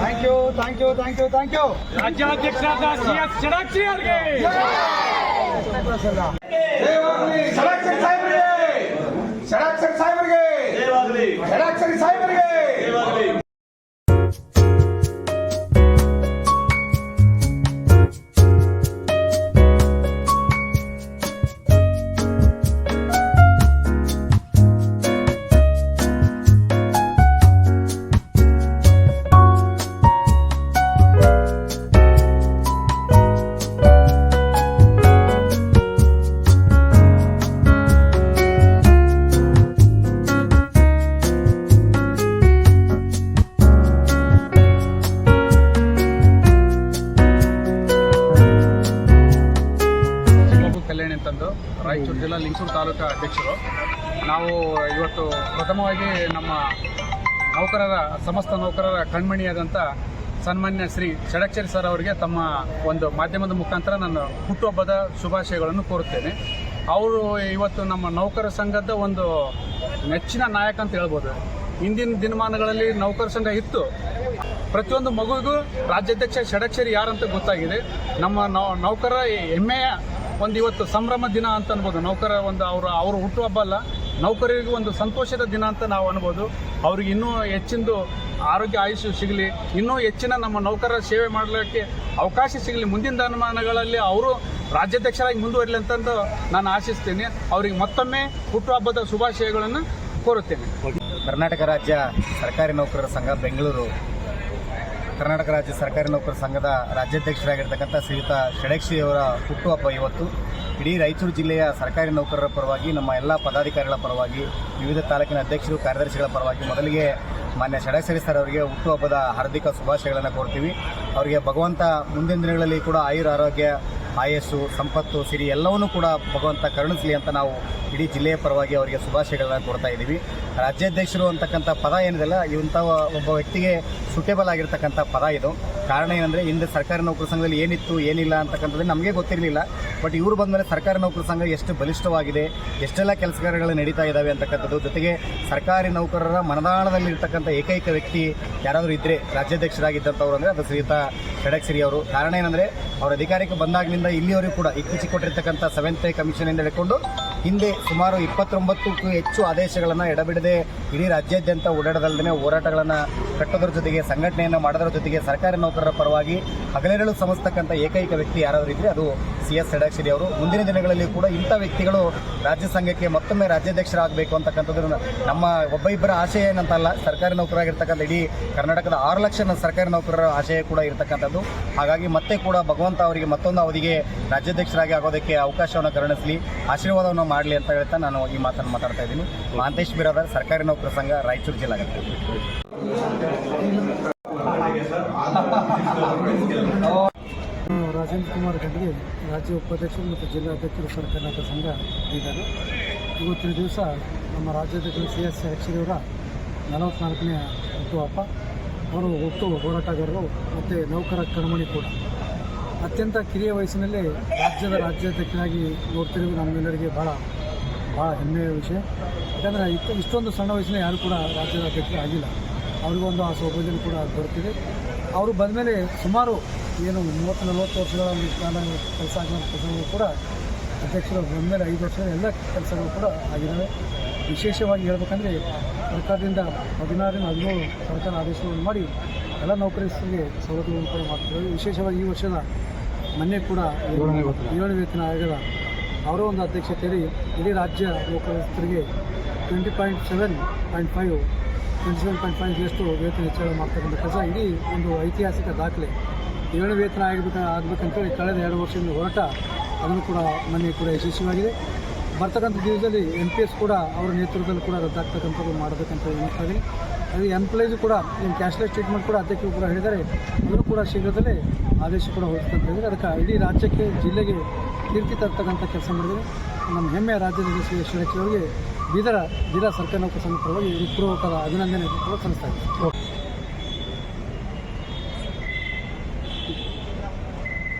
Thank you thank you thank you thank you ರಾಜ್ಯಾಧ್ಯಕ್ಷರಾದ C S ಷಡಾಕ್ಷಿ ಅವರಿಗೆ. ಷಡಾಕ್ಷರಿ ಸಾಹೇಬರಿಗೆ. ಷಡಾಕ್ಷರಿ ಸಾಹೇಬರಿಗೆ. ಷಡಾಕ್ಷರಿ ಸಾಹೇಬರಿಗೆ. ಕಲ್ಯಾಣಿ ರಾಯಚೂರು ಜಿಲ್ಲಾ ಲಿಂಗಸೂರು ತಾಲೂಕಾ ಅಧ್ಯಕ್ಷರು. ನಾವು ಇವತ್ತು ಪ್ರಥಮವಾಗಿ ನಮ್ಮ ನೌಕರರ, ಸಮಸ್ತ ನೌಕರರ ಕಣ್ಮಣಿಯಾದಂಥ ಸನ್ಮಾನ್ಯ ಶ್ರೀ ಷಡಕ್ಷರಿ ಸರ್ ಅವರಿಗೆ ತಮ್ಮ ಒಂದು ಮಾಧ್ಯಮದ ಮುಖಾಂತರ ನಾನು ಹುಟ್ಟುಹಬ್ಬದ ಶುಭಾಶಯಗಳನ್ನು ಕೋರುತ್ತೇನೆ. ಅವರು ಇವತ್ತು ನಮ್ಮ ನೌಕರ ಸಂಘದ ಒಂದು ನೆಚ್ಚಿನ ನಾಯಕ ಅಂತ ಹೇಳ್ಬೋದು. ಇಂದಿನ ದಿನಮಾನಗಳಲ್ಲಿ ನೌಕರ ಸಂಘ ಇತ್ತು. ಪ್ರತಿಯೊಂದು ಮಗುವಿಗೂ ರಾಜ್ಯಾಧ್ಯಕ್ಷ ಷಡಕ್ಷರಿ ಯಾರಂತ ಗೊತ್ತಾಗಿದೆ. ನಮ್ಮ ನೌಕರ ಹೆಮ್ಮೆಯ ಒಂದು ಇವತ್ತು ಸಂಭ್ರಮ ದಿನ ಅಂತ ಅನ್ಬೋದು. ನೌಕರ ಒಂದು ಅವರು ಅವರು ಹುಟ್ಟುಹಬ್ಬ ಅಲ್ಲ. ನೌಕರರಿಗೆ ಒಂದು ಸಂತೋಷದ ದಿನ ಅಂತ ನಾವು ಅನ್ಬೋದು. ಅವ್ರಿಗೆ ಇನ್ನೂ ಹೆಚ್ಚಿಂದು ಆರೋಗ್ಯ ಆಯುಷ್ಯ ಸಿಗಲಿ. ಇನ್ನೂ ಹೆಚ್ಚಿನ ನಮ್ಮ ನೌಕರರ ಸೇವೆ ಮಾಡಲಿಕ್ಕೆ ಅವಕಾಶ ಸಿಗಲಿ. ಮುಂದಿನ ದಿನಮಾನಗಳಲ್ಲಿ ಅವರು ರಾಜ್ಯಾಧ್ಯಕ್ಷರಾಗಿ ಮುಂದುವರಲಿ ಅಂತಂದು ನಾನು ಆಶಿಸ್ತೀನಿ. ಅವರಿಗೆ ಮತ್ತೊಮ್ಮೆ ಹುಟ್ಟುಹಬ್ಬದ ಶುಭಾಶಯಗಳನ್ನು ಕೋರುತ್ತೇನೆ. ಕರ್ನಾಟಕ ರಾಜ್ಯ ಸರ್ಕಾರಿ ನೌಕರರ ಸಂಘ ಬೆಂಗಳೂರು. ಕರ್ನಾಟಕ ರಾಜ್ಯ ಸರ್ಕಾರಿ ನೌಕರರ ಸಂಘದ ರಾಜ್ಯಾಧ್ಯಕ್ಷರಾಗಿರ್ತಕ್ಕಂಥ ಶ್ರೀಯುತ ಷಡಕ್ಷಿ ಅವರ ಹುಟ್ಟುಹಬ್ಬ ಇವತ್ತು. ಇಡೀ ರಾಯಚೂರು ಜಿಲ್ಲೆಯ ಸರ್ಕಾರಿ ನೌಕರರ ಪರವಾಗಿ, ನಮ್ಮ ಎಲ್ಲ ಪದಾಧಿಕಾರಿಗಳ ಪರವಾಗಿ, ವಿವಿಧ ತಾಲೂಕಿನ ಅಧ್ಯಕ್ಷರು, ಕಾರ್ಯದರ್ಶಿಗಳ ಪರವಾಗಿ ಮೊದಲಿಗೆ ಮಾನ್ಯ ಷಡಕ್ಷರಿ ಸರ್ ಅವರಿಗೆ ಹುಟ್ಟುಹಬ್ಬದ ಹಾರ್ದಿಕ ಶುಭಾಶಯಗಳನ್ನು ಕೋರ್ತೀವಿ. ಅವರಿಗೆ ಭಗವಂತ ಮುಂದಿನ ದಿನಗಳಲ್ಲಿ ಕೂಡ ಆಯುರ ಆರೋಗ್ಯ ಆಯಸ್ಸು, ಸಂಪತ್ತು, ಸಿರಿ ಎಲ್ಲವನ್ನೂ ಕೂಡ ಭಗವಂತ ಕರುಣಿಸಲಿ ಅಂತ ನಾವು ಇಡೀ ಜಿಲ್ಲೆಯ ಪರವಾಗಿ ಅವರಿಗೆ ಶುಭಾಶಯಗಳನ್ನು ಕೊಡ್ತಾ ಇದ್ದೀವಿ. ರಾಜ್ಯಾಧ್ಯಕ್ಷರು ಅಂತಕ್ಕಂಥ ಪದ ಏನಿದೆಲ್ಲ ಇಂಥ ಒಬ್ಬ ವ್ಯಕ್ತಿಗೆ ಸುಟೇಬಲ್ ಆಗಿರ್ತಕ್ಕಂಥ ಪದ ಇದು. ಕಾರಣ ಏನಂದರೆ, ಹಿಂದೆ ಸರ್ಕಾರಿ ನೌಕರ ಸಂಘದಲ್ಲಿ ಏನಿತ್ತು, ಏನಿಲ್ಲ ಅಂತಕ್ಕಂಥದ್ದು ನಮಗೆ ಗೊತ್ತಿರಲಿಲ್ಲ. ಬಟ್ ಇವರು ಬಂದಮೇಲೆ ಸರ್ಕಾರಿ ನೌಕರ ಸಂಘ ಎಷ್ಟು ಬಲಿಷ್ಠವಾಗಿದೆ, ಎಷ್ಟೆಲ್ಲ ಕೆಲಸ ಕಾರ್ಯಗಳು ನಡೀತಾ ಇದ್ದಾವೆ ಅಂತಕ್ಕಂಥದ್ದು, ಜೊತೆಗೆ ಸರ್ಕಾರಿ ನೌಕರರ ಮನದಾಳದಲ್ಲಿರ್ತಕ್ಕಂಥ ಏಕೈಕ ವ್ಯಕ್ತಿ ಯಾರಾದರೂ ಇದ್ದರೆ ರಾಜ್ಯಾಧ್ಯಕ್ಷರಾಗಿದ್ದಂಥವ್ರು ಅಂದರೆ ಅದು ಶ್ರೀಯುತ ಖಡಕ್ಸಿರಿ ಅವರು. ಕಾರಣ ಏನಂದರೆ, ಅವರ ಅಧಿಕಾರಕ್ಕೆ ಬಂದಾಗಲಿಂದ ಇಲ್ಲಿವರೆಗೂ ಕೂಡ ಇತ್ತೀಚೆಗೆ ಕೊಟ್ಟಿರ್ತಕ್ಕಂಥ ಸೆವೆಂತ್ ಕಮಿಷನ್ ಕಮಿಷನಿಂದ ಹಿಡ್ಕೊಂಡು ಹಿಂದೆ ಸುಮಾರು ಇಪ್ಪತ್ತೊಂಬತ್ತಕ್ಕೂ ಹೆಚ್ಚು ಆದೇಶಗಳನ್ನು ಎಡಬಿಡದೆ ಇಡೀ ರಾಜ್ಯಾದ್ಯಂತ ಓಡಾಡದಲ್ಲದೆ ಹೋರಾಟಗಳನ್ನು ಕಟ್ಟೋದ್ರ ಜೊತೆಗೆ, ಸಂಘಟನೆಯನ್ನು ಮಾಡೋದ್ರ ಜೊತೆಗೆ, ಸರ್ಕಾರಿ ನೌಕರರ ಪರವಾಗಿ ಹಗಲಿರಳು ಸಮಸ್ತಕ್ಕಂಥ ಏಕೈಕ ವ್ಯಕ್ತಿ ಯಾರಾದರೂ ಇದ್ದರೆ ಅದು ಸಿ ಎಸ್ ಸಡಾಕ್ಷರಿ ಅವರು. ಮುಂದಿನ ದಿನಗಳಲ್ಲಿ ಕೂಡ ಇಂಥ ವ್ಯಕ್ತಿಗಳು ರಾಜ್ಯ ಸಂಘಕ್ಕೆ ಮತ್ತೊಮ್ಮೆ ರಾಜ್ಯಾಧ್ಯಕ್ಷರಾಗಬೇಕು ಅಂತಕ್ಕಂಥದ್ದು ನಮ್ಮ ಒಬ್ಬ ಇಬ್ಬರ ಆಶಯ ಏನಂತಲ್ಲ, ಸರ್ಕಾರಿ ನೌಕರಾಗಿರ್ತಕ್ಕಂಥ ಇಡೀ ಕರ್ನಾಟಕದ ಆರು ಲಕ್ಷ ಸರ್ಕಾರಿ ನೌಕರರ ಆಶಯ ಕೂಡ ಇರತಕ್ಕಂಥದ್ದು. ಹಾಗಾಗಿ ಮತ್ತೆ ಕೂಡ ಭಗವಂತ ಅವರಿಗೆ ಮತ್ತೊಂದು ಅವಧಿಗೆ ರಾಜ್ಯಾಧ್ಯಕ್ಷರಾಗಿ ಆಗೋದಕ್ಕೆ ಅವಕಾಶವನ್ನು ಕರುಣಿಸಲಿ, ಆಶೀರ್ವಾದವನ್ನು ಮಾಡಲಿ ಅಂತ ಹೇಳ್ತಾ ನಾನು ಈ ಮಾತನ್ನು ಮಾತಾಡ್ತಾ ಇದ್ದೀನಿ. ಮಹಾಂತೇಶ್ ಬಿರಾದರ್, ಸರ್ಕಾರಿ ನೌಕರ ಸಂಘ, ರಾಯಚೂರು ಜಿಲ್ಲಾ ರಾಜೇಂದ್ರ ಕುಮಾರ್ ಗಡ್ಡಿ ರಾಜ್ಯ ಉಪಾಧ್ಯಕ್ಷರು ಮತ್ತು ಜಿಲ್ಲಾಧ್ಯಕ್ಷರು ಸರ್ ಕರ್ನಾಟಕ ಸಂಘ ಇದ್ದಾರೆ. ಇವತ್ತಿನ ದಿವಸ ನಮ್ಮ ರಾಜ್ಯಾಧ್ಯಕ್ಷರು ಸಿ ಎಸ್ ಅಕ್ಷರಿಯವರ ನಲವತ್ನಾಲ್ಕನೇ ಹುಟ್ಟುಹಬ್ಬ. ಅವರು ಒಟ್ಟು ಹೋರಾಟಗಾರರು ಮತ್ತು ನೌಕರ ಕಣ್ಮಣಿ ಕೂಡ. ಅತ್ಯಂತ ಕಿರಿಯ ವಯಸ್ಸಿನಲ್ಲಿ ರಾಜ್ಯದ ರಾಜ್ಯಾಧ್ಯಕ್ಷರಾಗಿ ನೋಡ್ತಿರೋದು ನಮ್ಮೆಲ್ಲರಿಗೆ ಭಾಳ ಭಾಳ ಹೆಮ್ಮೆಯ ವಿಷಯ. ಯಾಕಂದರೆ ಇಷ್ಟೊಂದು ಸಣ್ಣ ವಯಸ್ಸಿನ ಯಾರು ಕೂಡ ರಾಜ್ಯದ ಅಧ್ಯಕ್ಷರು ಆಗಿಲ್ಲ ಅವ್ರಿಗೊಂದು ಆ ಸೌಭಾಗ್ಯ ಕೂಡ ದೊರೆತಿದೆ. ಅವರು ಬಂದ ಮೇಲೆ ಸುಮಾರು ಏನು ಮೂವತ್ತು ನಲವತ್ತು ವರ್ಷಗಳ ಕಾಲ ಕೆಲಸ ಆಗಿರೋ ಕೆಲಸಗಳು ಕೂಡ ಅಧ್ಯಕ್ಷರು ಬಂದಮೇಲೆ ಐದು ವರ್ಷದ ಎಲ್ಲ ಕೆಲಸಗಳು ಕೂಡ ಆಗಿದ್ದಾವೆ. ವಿಶೇಷವಾಗಿ ಹೇಳ್ಬೇಕಂದ್ರೆ ಸರ್ಕಾರದಿಂದ ಹದಿನಾರರಿಂದ ಹದಿಮೂರು ಸರ್ಕಾರ ಆದೇಶಗಳನ್ನು ಮಾಡಿ ಎಲ್ಲ ನೌಕರರಿಗೆ ಸವಲತ್ತುಗಳನ್ನು ಕೂಡ ಮಾಡ್ತಿದ್ದಾರೆ. ವಿಶೇಷವಾಗಿ ಈ ವರ್ಷದ ಮೊನ್ನೆ ಕೂಡ ಏಳನೇ ವೇತನ ಆಯೋಗದ ಅವರ ಒಂದು ಅಧ್ಯಕ್ಷತೆಯಲ್ಲಿ ಇಡೀ ರಾಜ್ಯ ನೌಕರಸ್ಥರಿಗೆ twenty point seven point five twenty seven point five ಎಷ್ಟು ವೇತನ ಹೆಚ್ಚಳ ಮಾಡ್ತಕ್ಕಂಥ ಕೆಲಸ. ಇಡೀ ಒಂದು ಐತಿಹಾಸಿಕ ದಾಖಲೆ. ಏಳು ವೇತನ ಆಗಬೇಕು ಆಗಬೇಕಂತೇಳಿ ಕಳೆದ ಎರಡು ವರ್ಷದಿಂದ ಹೊರಟ ಅದನ್ನು ಕೂಡ ಮನೆ ಕೂಡ ಯಶಸ್ವಿಯಾಗಿದೆ. ಬರ್ತಕ್ಕಂಥ ದಿವಸದಲ್ಲಿ ಎಂ ಪಿ ಎಸ್ ಕೂಡ ಅವರ ನೇತೃತ್ವದಲ್ಲಿ ಕೂಡ ರದ್ದಾಗ್ತಕ್ಕಂಥದ್ದು ಮಾಡಬೇಕಂತ ಹೇಳ್ತಾ ಅದೇ ಎಂಪ್ಲಾಯ್ಸು ಕೂಡ, ಏನು ಕ್ಯಾಶ್ಲೆಸ್ ಟ್ರೀಟ್ಮೆಂಟ್ ಕೂಡ ಅಧ್ಯಕ್ಷರು ಕೂಡ ಹೇಳಿದ್ದಾರೆ. ಅದನ್ನು ಕೂಡ ಶೀಘ್ರದಲ್ಲೇ ಆದೇಶ ಕೂಡ ಹೇಳಿದರೆ ಅದಕ್ಕೆ ಇಡೀ ರಾಜ್ಯಕ್ಕೆ, ಜಿಲ್ಲೆಗೆ ಕೀರ್ತಿ ತರ್ತಕ್ಕಂಥ ಕೆಲಸ ಮಾಡಿದರೆ ನಮ್ಮ ಹೆಮ್ಮೆಯ ರಾಜ್ಯದ ಅವರಿಗೆ ಬೀದರ ಜಿಲ್ಲಾ ಸರ್ಕಾರ ನೌಕರ ಸಂಘ ಪರವಾಗಿ ಹೃತ್ಪೂರ್ವಕದ ಅಭಿನಂದನೆ ಸಲ್ಲಿಸ್ತಾ ಇದ್ದೀನಿ